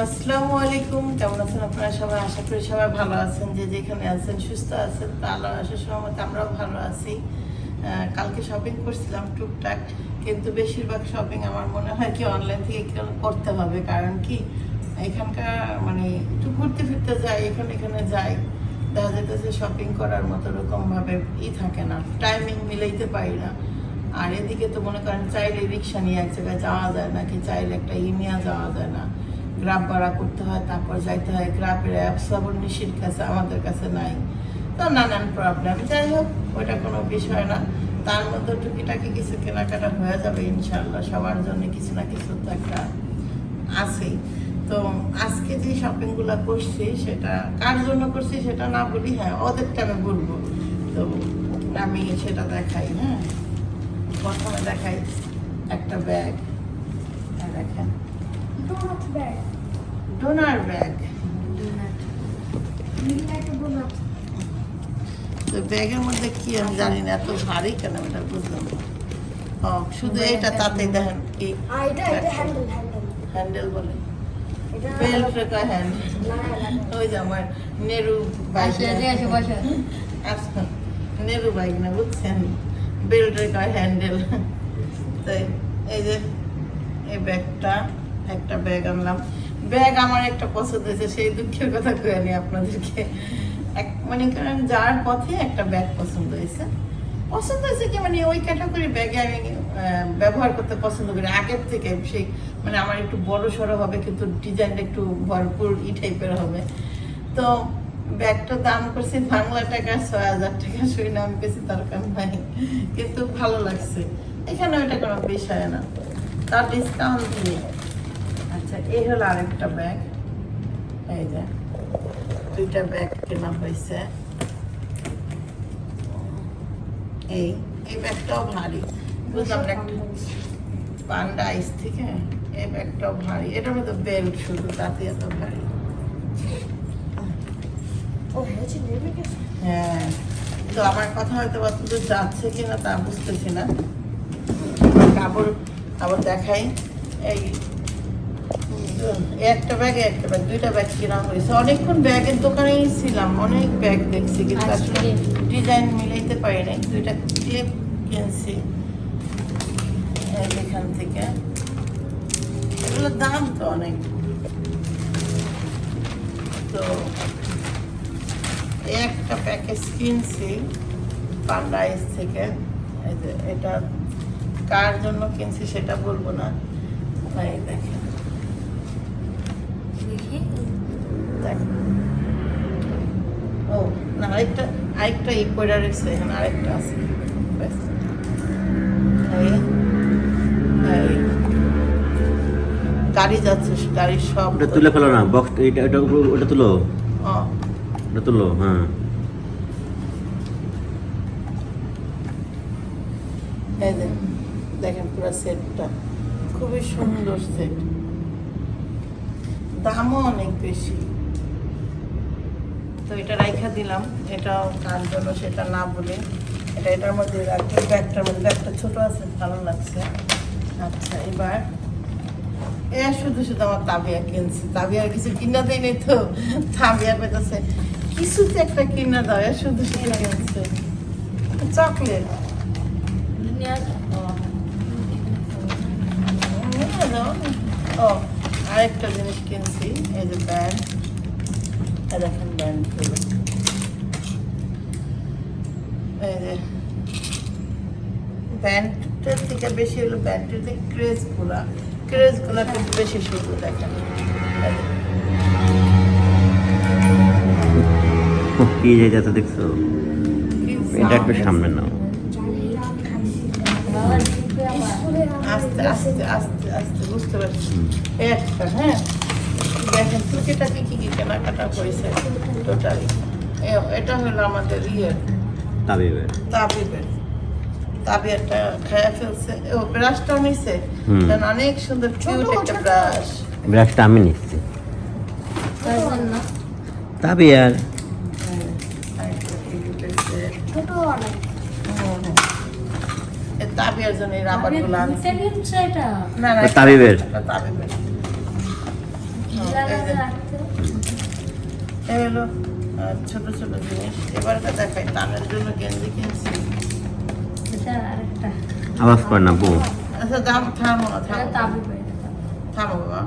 আসসালামু আলাইকুম, কেমন আছেন আপনারা সবাই? আশা করি সবাই ভালো আছেন, যে যেখানে আছেন সুস্থ আছেন, তা আল্লাহ আসার সময় আমরাও ভালো আছি। কালকে শপিং করছিলাম টুকটাক, কিন্তু বেশিরভাগ শপিং আমার মনে হয় কি অনলাইন থেকে করতে হবে। কারণ কি? এখানকার মানে একটু ঘুরতে ফিরতে যাই, এখানে এখানে যাই, দেখা যেতেছে শপিং করার মতো রকম ভাবে ই থাকে না টাইমিং মিলাইতে পারি না। আর এদিকে তো মনে করেন চাইলে রিক্সা নিয়ে এক জায়গায় যাওয়া যায় না কি চাইলে একটা ই নিয়ে যাওয়া যায় না। গ্রাফ ভাড়া করতে হয়, তারপর যাইতে হয়। গ্রাফের অ্যাপস নিশির কাছে, আমাদের কাছে নাই। তো নানান প্রবলেম যাই হোক, ওইটা কোনো বিষয় না। তার মধ্যে টুকিটাকি কিছু কেনাকাটা হয়ে যাবে ইনশাল্লাহ সবার জন্য কিছু না কিছু তো একটা আছেই। তো আজকে যে শপিংগুলো করছি, সেটা কার জন্য করছি সেটা না বলি হ্যাঁ ওদেরটা আমি বলব। তো আমি সেটা দেখাই হ্যাঁ। প্রথমে দেখাই একটা ব্যাগ দেখেন। Donut bag. Donut bag You like a donut? তো ব্যাগের মধ্যে কি আমি জানি না এত ভারী কেন ওটা বুঝলাম। ও শুধু এটা তাতে দেখেন কি এটা এটা হ্যান্ডেল বলে। এটা বেল্ট হ্যান্ডেল ওই যে আমার নেরু বাইক। আচ্ছা নেরু বাইক না বুঝছেন? বেল্ট রেখা হ্যান্ডেল তাই এই যে এই ব্যাগটা। একটা ব্যাগ আনলাম। ব্যাগ আমার একটা পছন্দ হয়েছে, সেই দুঃখের কথা কয়ে নি আপনাদেরকে। এক মানে করেন যার পথে একটা ব্যাগ পছন্দ হয়েছে। পছন্দ হয়েছে কি মানে ওই ক্যাটাগরি ব্যাগে আমি ব্যবহার করতে পছন্দ করি। আগের থেকে সেই মানে আমার একটু বড় সড়ো হবে, কিন্তু ডিজাইনটা একটু ভরপুর ই টাইপের হবে। তো ব্যাগটার দাম করছি বাংলা টাকা ছয় হাজার টাকা না, আমি বেশি দরকার নাই, কিন্তু ভালো লাগছে। এখানে ওইটা কোনো বিষয় না। তার ডিসকাউন্ট দিয়ে এই হলো আরেকটা ব্যাগ এই যে দুইটা ব্যাগ কেনা হয়েছে এই এই ব্যাগটাও ভারী। বুঝলাম পান্ডা আইস থেকে এই ব্যাগটাও ভারী। এটার মধ্যে বেল্ট শুধু তাতে এত ভারী। হ্যাঁ। তো আমার কথা হয়তো বা শুধু যাচ্ছে কিনা তা বুঝতেছি না। কাপড় আবার দেখাই। এই একটা ব্যাগে একটা ব্যাগ দুইটা ব্যাগ কেনা হয়েছে। অনেকক্ষণ ব্যাগের দোকানেই ছিলাম অনেক ব্যাগ দেখছি কিন্তু আসলে ডিজাইন মিলাইতে পারি নাই। দুইটা ক্লিপ কিনছি। এখান থেকে। এগুলোর দাম তো অনেক। তো একটা প্যাকেজ কিনছি পান্ডাইস থেকে। এটা কার জন্য কিনছি সেটা বলব না। দেখেন। দেখেন ও না আরেকটা আরেকটা ই করে রেখেছে এখানে আরেকটা আছে। ব্যাস। এই এই। গাড়ি যাচ্ছে গাড়ির সব ওটা তুলে ফেলো না বক্স এটা এটা ওটা তুলো। ওটা তুলো হ্যাঁ। দেখেন পুরো সেটটা খুবই সুন্দর সেট দামও অনেক বেশি। তো এটা রাইখা দিলাম। এটাও কার জন্য সেটা না বলে। এটা এটার মধ্যে রাখি, ব্যাগটার মধ্যে। ব্যাগটা ছোট আছে, ভালো লাগছে। আচ্ছা এবার এ শুধু শুধু আমার তাবিয়া কিনছি। তাবিয়ার কিছু কিনা দেয় নাই তো। তাবিয়া পেতেছে কিছুতে একটা কিনা দাও, এ শুধু শুধু কিনছে। চকলেট। ও, আরেকটা জিনিস কিনছি, এই যে ব্যান্ড দেখেন ব্যান্ডগুলো এই যে ব্যান্ডটার থেকে বেশি হলো ব্যান্ডের যে ক্রেজগুলা ক্রেজগুলা বেশি সুন্দর দেখেন। কি যে যাতে দেখছ? এটা একটু সামনে নাও। আস্তে আস্তে আস্তে আস্তে বুঝতে পারছি। একটা হ্যাঁ। দেখেন টুকিটাকি কি কেনাকাটা করেছে টোটালি এটা হলো আমাদের ইয়ের তাবিবের। তাবিবের। তাবিয়ারটা খেয়ে ফেলছে। ও ব্রাশটাও নিছে। অনেক সুন্দর কিউট একটা ব্রাশ ব্রাশটা আমি নিচ্ছি। তাবিয়ার তাবিয়ার জন্য রাবারগুলো আনছি। না না ও তাবিবের? এটা হলো ছোট ছোট জিনিস। দেখাই টানের জন্য গেঞ্জি কিনছি। আওয়াজ করে না বউ। আচ্ছা দাম থামো না থামো। থামো বাবা।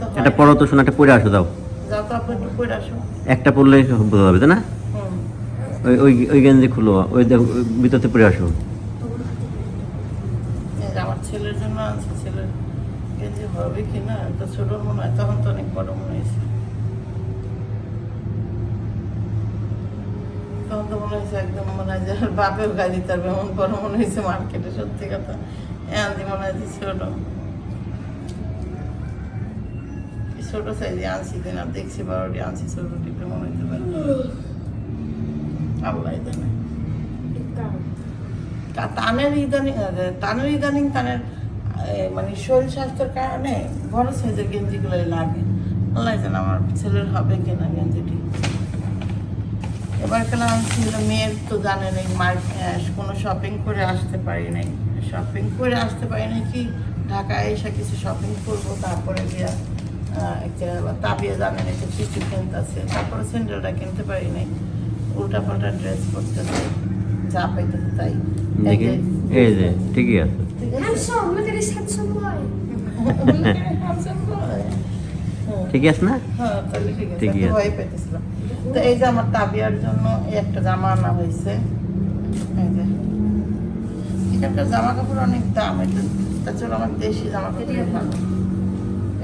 তো। একটা পরো তো শোনা একটা পরে আসো দাও। একটু পরে আসো। একটা পরলেই বোঝা যাবে তাই না? ওই ওই ওই গেঞ্জি খুলো ওই ভিতরতে পরে আসো এই যে আমার ছেলের জন্য আছে ছেলের গেঞ্জি হবে কি না তো ছোট মনে হয় তখন তো অনেক বড় মনে হয়েছে। তখন তো মনে হয়েছে একদম মনে হয় যে বাপেও গাড়ি দিতে পারবে এমন বড় মনে হয়েছে মার্কেটে সত্যি কথা। এমনি মনে হয় যে ছোট। ছোট সাইজে আনছি কিনা দেখছি বারোটি আনছি ছোট টিপে মনে হতে পারে। আল্লাহ জানে। টানের ইদানিং টানের ইদানিং টানের মানে শরীর স্বাস্থ্যের কারণে বড় সাইজের গেঞ্জিগুলোই লাগে। আল্লাহ জানে আমার ছেলের হবে কিনা গেঞ্জিটি। এবার কেলা ছিল মেয়ের তো জানে নেই মার্কেট কোনো শপিং করে আসতে পারি নাই। শপিং করে আসতে পারি নাই কি? ঢাকায় এসে কিছু শপিং করব তারপরে গিয়া আহ, এক জায়গায় আবার তাবিয়ে জানেন একটু কিছু কিনতেছে তারপরে স্যান্ডেলটা কিনতে পারি নাই। উল্টা পাল্টা ড্রেস করতেছে যা পাইতেছে তাই। এই দেখি যে- এই যে ঠিক আছে? Handsome, look at his handsome boy. হুম। আছে না হ্যাঁ, তাহলে ঠিক আছে। পেতেছিলাম। তো এই যে আমার তাবিয়ার জন্য এই একটা জামা আনা হয়েছে এই যে। এখানকার জামা কাপড় অনেক দাম এটা তাছাড়া আমার দেশি জামা কাপড় ভালো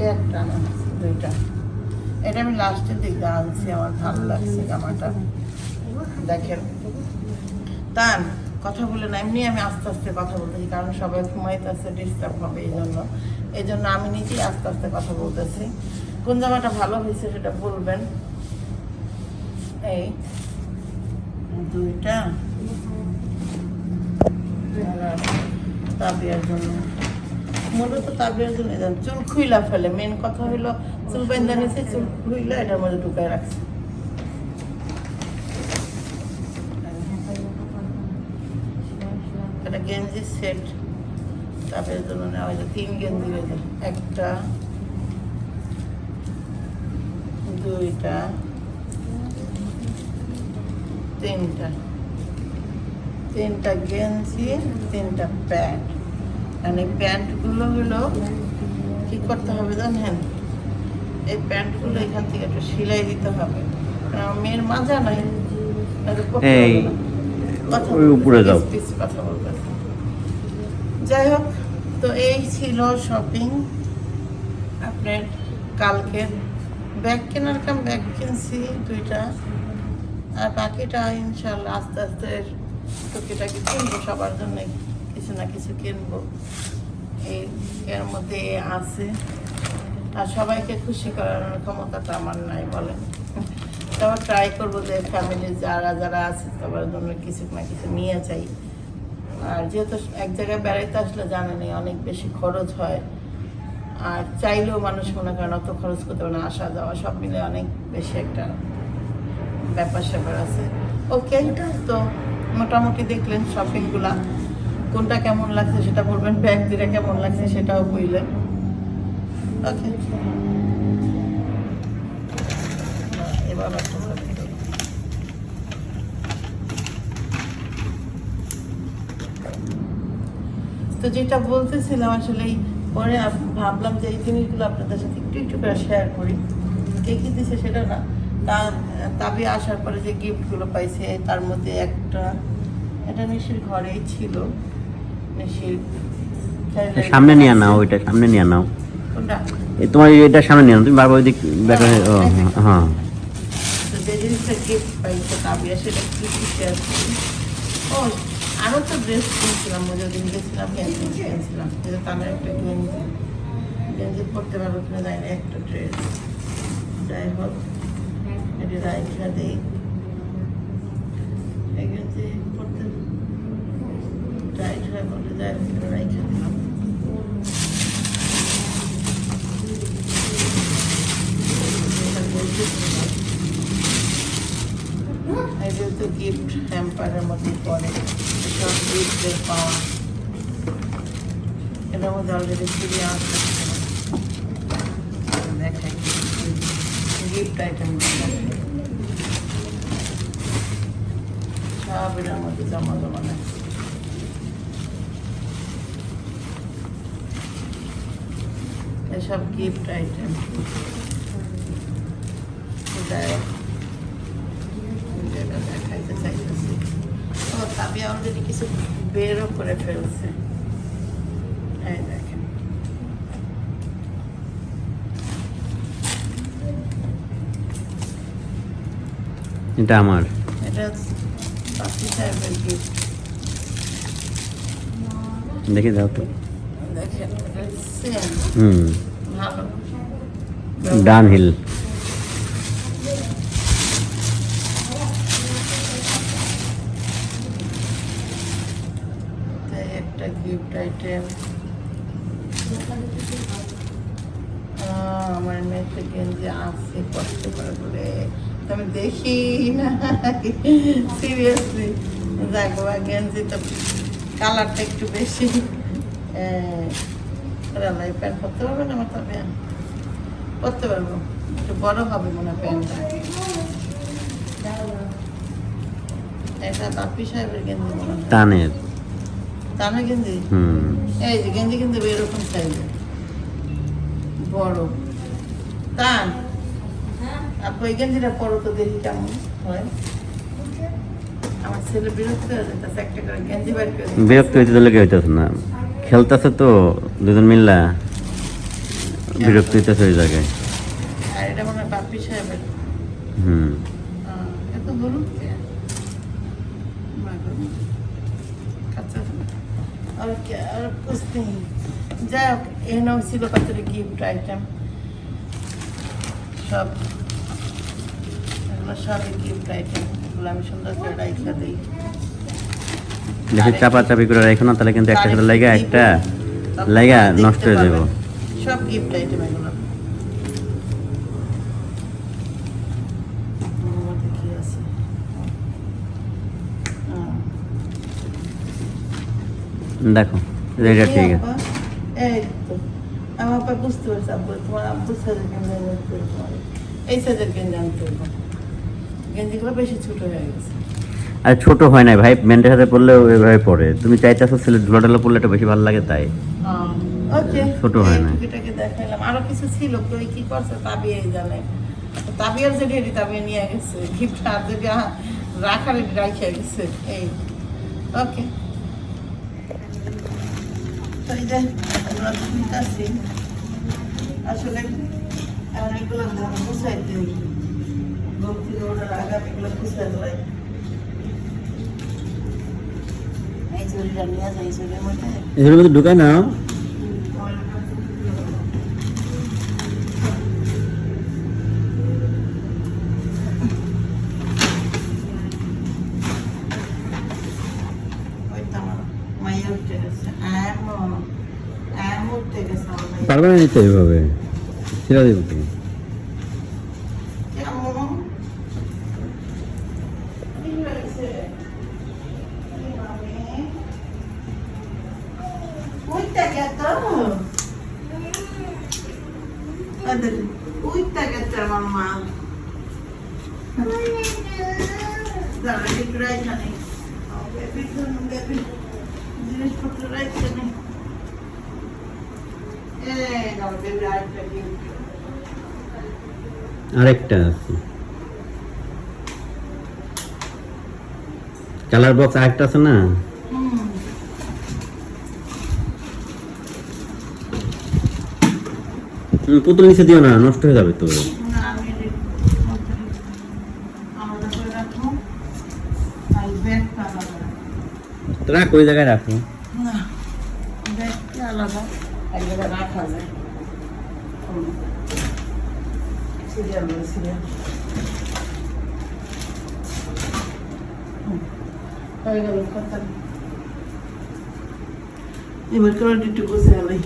এই একটা আনা হয়েছে, দুইটা এটা আমি লাস্টের দিকে আনছি আমার ভালো লাগছে জামাটা দেখেন তান কথা বলে না, এমনি আমি আস্তে আস্তে কথা বলতেছি, কারণ সবাই ঘুমাইতেছে ডিস্টার্ব হবে এই জন্য। এই জন্য আমি নিজেই আস্তে আস্তে কথা বলতেছি। কোন জামাটা ভালো হয়েছে সেটা বলবেন। এই দুইটা। তাবিয়ার জন্য। মূলত তাবিয়ার জন্য চুল খুইলা ফেলে মেন কথা হইল, চুল বেঁধে নিছে, চুল খুইলা এটার মধ্যে ঢুকায় রাখছে। একটা গেঞ্জি সেট তাদের জন্য নেওয়া হয়েছে তিন গেঞ্জি রয়েছে একটা দুইটা তিনটা তিনটা গেঞ্জি তিনটা প্যান্ট মানে প্যান্টগুলো হলো কি করতে হবে জানেন এই প্যান্টগুলো এখান থেকে একটু সেলাই দিতে হবে কারণ মেয়ের মাজা নাই। কথা উপরে যাও। কথা বলতেছে। যাই হোক, তো এই ছিল শপিং আপনার কালকের ব্যাগ কেনার কাম ব্যাগ কিনছি দুইটা। আর বাকিটা ইনশাল্লাহ আস্তে আস্তে টুকিটাকি কিনবো, সবার জন্য কিছু না কিছু কিনবো। এই, এর মধ্যে আছে। আর সবাইকে খুশি করার ক্ষমতাটা আমার নাই, বলেন। তারপর ট্রাই করব যে ফ্যামিলির যারা যারা আছে, সবার জন্য কিছু না কিছু নিয়ে চাই আর যেহেতু এক জায়গায় বেড়াইতে আসলে জানে জানেনি অনেক বেশি খরচ হয়। আর চাইলেও মানুষ মনে করেন অত খরচ করতে পারে না আসা যাওয়া সব মিলে অনেক বেশি একটা ব্যাপার স্যাপার আছে। ওকে তো মোটামুটি দেখলেন শপিংগুলা কোনটা কেমন লাগছে সেটা বলবেন ব্যাগ দিলে কেমন লাগছে সেটাও বললেন। ওকে। এবার একটা selfie তুলি। তো যেটা বলতেছিলাম আসলে পরে ভাবলাম যে এই জিনিসগুলো আপনাদের সাথে একটু একটু করে শেয়ার করি। কে কি দিছে সেটা না। তা তাবি আসার পরে যে গিফটগুলো পাইছে তার মধ্যে একটা এটা নিশির ঘরেই ছিল। নিশির সামনে নিয়ে নাও ওইটা সামনে নিয়ে নাও। তোমার এটা সামনে নিয়ে নাও তুমি বারবার ওই দিক ব্যাটা ও হ্যাঁ। যে জিনিসটা গিফট পাইছে তাবিয়া সেটা কি কি শেয়ার করি। ও আরও তো ড্রেস কিনছিলাম ওই যেদিন গেছিলাম গেঞ্জি কিনছিলাম তাদের একটা গেঞ্জি পরতে পারব কিনা জানি না, একটা ড্রেস যাই হোক, এটি রাইখা দিই। এই গেঞ্জি পরতে টাইট হয়ে বলে যাই রাইখা দিলাম এটা বলতেছিলাম এই যেহেতু গিফট হ্যাম্পারের মধ্যে পড়ে। সব গিফটের পাওয়া। এটার মধ্যে অলরেডি সিরিয়াল দেখাই। গিফট আইটেম সব এটার মধ্যে জমা জমা নেই এসব গিফট আইটেম যেটা ও তাবি অলরেডি কিছু বেরও করে ফেলছে। এই দেখেন। এটা আমার। এটা পাখি সাহেবের গিফট দেখি দাও তো। দেখেন হুম। ডান হিল তাই একটা গিফট আইটেম আমার মেয়েতে গেঞ্জি আসছে কষ্ট করে বলে আমি দেখি না। সিরিয়াসলি দেখবা গেঞ্জি তো কালারটা একটু বেশি। রালাই প্যান্ট পরতে পারবে না আমার তবে পরতে পারব। একটু বড় হবে মনে হয় প্যান্টটা। এটা বাপি সাহেবের গেঞ্জি মনে হয়। দানা গেঞ্জি হুম। এই যে গেঞ্জি কিন্তু এরকম সাইজের বড়। টান আপু এই গেঞ্জিটা পরো তো দেখি কেমন হয়। আমার ছেলে বিরক্ত হয়ে যেতেছে একটা করে গেঞ্জি করে বিরক্ত হইতে দিলে হইতেছে না। খেলতেছে তো দুজন মিল্লা। বিরক্ত হইতেছে ওই জায়গায়। আর এটা মনে হয় বাপি সাহেবের। হুম। এত গো। কাঁচা আর আর নেই যাই হোক এখানেও ছিল কতটা গিফট আইটেম সব এগুলো সবই গিফট আইটেম এগুলো আমি সুন্দর করে রাইখা দিই দেখি চাপা চাপি করে রাখো না তাহলে কিন্তু একটা লাইগা লাগা একটা লাগা নষ্ট হয়ে যাব সব গিফট আইটেম এগুলো ওর মধ্যে কি আছে? আহ, দেখো এটা ঠিক আছে। আমার আপা বুঝতে পারছে আব্বু তোমার গেঞ্জি আনতে এই গেঞ্জি আনতে গেঞ্জিগুলো বেশি ছোট হয়ে গেছে। আর ছোট হয় না ভাই মেন্টের সাথে পড়লে ওইভাবে পড়ে তুমি চাইতেছো ছেলে ঢোলা ঢোলা পড়লে এটা বেশি ভালো লাগে তাই। ওকে ছোট হয় না। দেখাইলাম। আরও কিছু ছিল কই কি করছে তাবিয়াই জানে। তাবিয়ার যে ঢেরি তাবিয়া নিয়ে গেছে গিফট আর যদি রাখার রাখে গেছে এই। ওকে তো এই যে এগুলো তো নিতেছি আসলে এখন এগুলো গুছাইতে ঘুম থেকে ওঠার আগে এগুলো গুছাই দেয় এই চুরিটা নিয়ে যায় এই চুরির মধ্যে। এগুলোর মধ্যে ঢুকায় না ওইটা আমার মাইয়া উঠে গেছে এমন এমন উঠে গেছে আমার মাইয়া। পারবে না নিতে এইভাবে ছেড়ে দেবো তুমি কেমন? কি হয়েছে? কি হবে? উইঠটা গেছে। ওদের উইঠটা গেছে আমার মা। দাঁড়া, একটু রাইখা নেই। ও, বেবির জন্য বেবি জিনিসপত্র রাইখা নেই। এই নাও, বেবির আরেকটা। আছে কালার বক্স আরেকটা আছে না পুতুল নিচে দিও না নষ্ট হয়ে যাবে তো। রাখ ওই জায়গায় রাখো না, আলাদা, এক জায়গায় রাখা যায়। হুম। সিরিয়াল বলে সিরিয়াল। হুম, হয়ে গেল কথা। এবার করে একটু বসে গেলে